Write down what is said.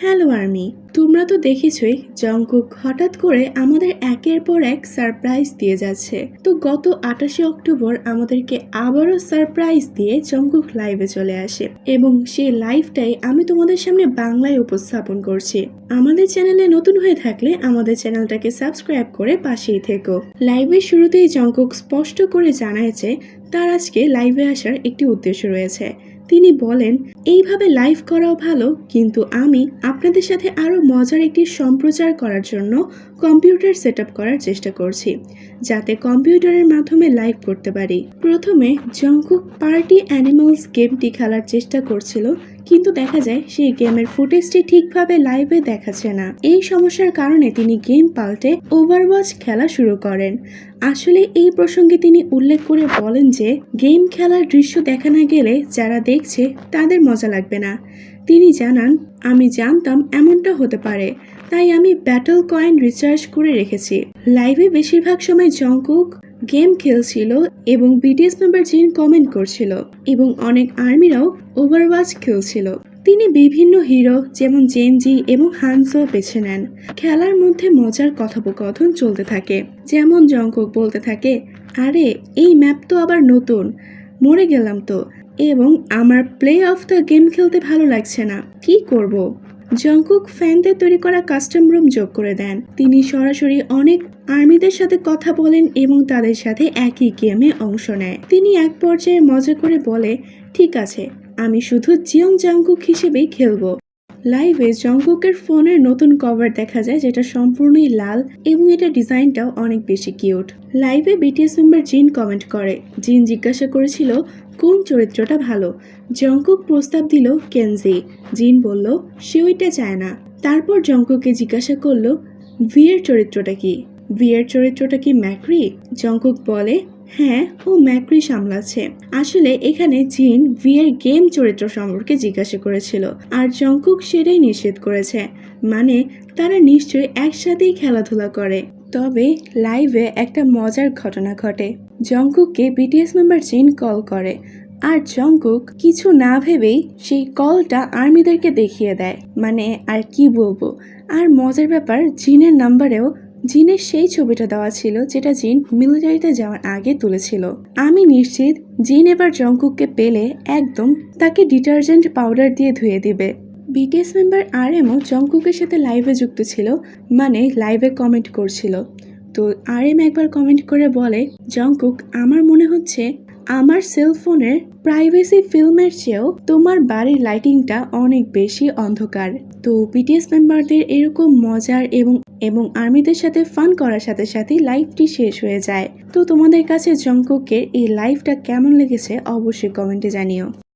Hello army, তোমরা তো দেখেছই Jungkook হঠাৎ করে আমাদের একের পর এক সারপ্রাইজ দিয়ে যাচ্ছে। তো গত আটাশে অক্টোবর আমাদেরকে আবারও সারপ্রাইজ দিয়ে জঙ্কুক লাইভে চলে আসে এবং সেই লাইভটাই আমি তোমাদের সামনে বাংলায় উপস্থাপন করছি। আমাদের চ্যানেলে নতুন হয়ে থাকলে আমাদের চ্যানেলটাকে সাবস্ক্রাইব করে পাশেই থেকো। লাইভের শুরুতেই জঙ্কুক স্পষ্ট করে জানায় যে, তার আজকে লাইভে আসার একটি উদ্দেশ্য রয়েছে। তিনি বলেন, এইভাবে লাইভ করাও ভালো, কিন্তু আমি আপনাদের সাথে আরও মজার একটি সম্প্রচার করার জন্য কম্পিউটার সেট করার চেষ্টা করছি, যাতে কম্পিউটারের মাধ্যমে লাইভ করতে পারি। প্রথমে জঙ্কুক পার্টি অ্যানিমালস গেমটি খেলার চেষ্টা করছিল কিন্তু দেখা যায় সেই গেমের ফুটেজটি ঠিকভাবে লাইভে দেখাচ্ছে না। এই সমস্যার কারণে তিনি গেম পাল্টে ওভারওয়াচ খেলা শুরু করেন। আসলে এই প্রসঙ্গে তিনি উল্লেখ করে বলেন যে গেম খেলার দৃশ্য দেখা না গেলে যারা দেখছে তাদের মজা লাগবে না। তিনি জানান, আমি জানতাম এমনটা হতে পারে, তাই আমি ব্যাটল কয়েন রিচার্জ করে রেখেছি। লাইভে বেশিরভাগ সময় জঙ্কুক গেম খেলছিল এবং বিটিএস মেম্বার জিন কমেন্ট করছিল এবং অনেক আর্মিরাও ওভারওয়াচ খেলছিল। তিনি বিভিন্ন হিরো যেমন জেনজি এবং হানসো বেছে নেন। খেলার মধ্যে মজার কথোপকথন চলতে থাকে। যেমন জঙ্কুক বলতে থাকে, আরে, এই ম্যাপ তো আবার নতুন। মরে গেলাম তো। এবং আমার প্লে অফ দ্য গেম খেলতে ভালো লাগছে না। কি করব? জঙ্কুক ফ্যানদের তৈরি করা কাস্টম রুম যোগ করে দেন। তিনি সরাসরি অনেক আর্মিদের সাথে কথা বলেন এবং তাদের সাথে একই গেমে অংশ নেয়। তিনি এক পর্যায়ে মজা করে বলে, ঠিক আছে, আমি শুধু জিয়ং জাংকুক হিসেবেই খেলব। লাইভে জঙ্কুকের ফোনের নতুন কভার দেখা যায়, যেটা সম্পূর্ণই লাল এবং এটা ডিজাইনটাও অনেক বেশি কিউট লাইভে বিটিএস মেম্বার জিন কমেন্ট করে, জিন জিজ্ঞাসা করেছিল, কোন চরিত্রটা ভালো? জঙ্কুক প্রস্তাব দিল কেনজি জিন বলল, সে ওইটা চায় না। তারপর জঙ্কুককে জিজ্ঞাসা করল ভিয়ের চরিত্রটা কি? ভিয়ের চরিত্রটা কি ম্যাক্রি? জঙ্কুক বলে হ্যাঁ ও ম্যাক্রি সামলাচ্ছে। আসলে এখানে জিন ভিয়ের গেম চরিত্র সম্পর্কে জিজ্ঞাসা করেছিল আর জঙ্কুক সেটাই নিষেধ করেছে। মানে তারা নিশ্চয়ই একসাথেই খেলাধুলা করে। তবে লাইভে একটা মজার ঘটনা ঘটে। জঙ্কুককে বিটিএস মেম্বার জিন কল করে আর জঙ্কুক কিছু না ভেবেই সেই কলটা আর্মিদেরকে দেখিয়ে দেয়। মানে আর কি বলব? আর মজার ব্যাপার, জিনের নাম্বারেও জিনের সেই ছবিটা দেওয়া ছিল যেটা জিন মিলিটারিতে যাওয়ার আগে তুলেছিল। আমি নিশ্চিত জিন এবার জঙ্কুককে পেলে একদম তাকে ডিটারজেন্ট পাউডার দিয়ে ধুয়ে দিবে। বিটিএস মেম্বার আর এমও জঙ্কুকের সাথে লাইভে যুক্ত ছিল মানে লাইভে কমেন্ট করছিল। তো আর এম একবার কমেন্ট করে বলে জঙ্কুক আমার মনে হচ্ছে আমার সেলফোনের প্রাইভেসি ফিল্মের চেয়েও তোমার বাড়ির লাইটিংটা অনেক বেশি অন্ধকার। তো বিটিএস মেম্বারদের এরকম মজার এবং এবং আর্মিদের সাথে ফান করার সাথে সাথে লাইভটি শেষ হয়ে যায়। তো তোমাদের কাছে জঙ্ককের এই লাইভটা কেমন লেগেছে অবশ্যই কমেন্টে জানিও।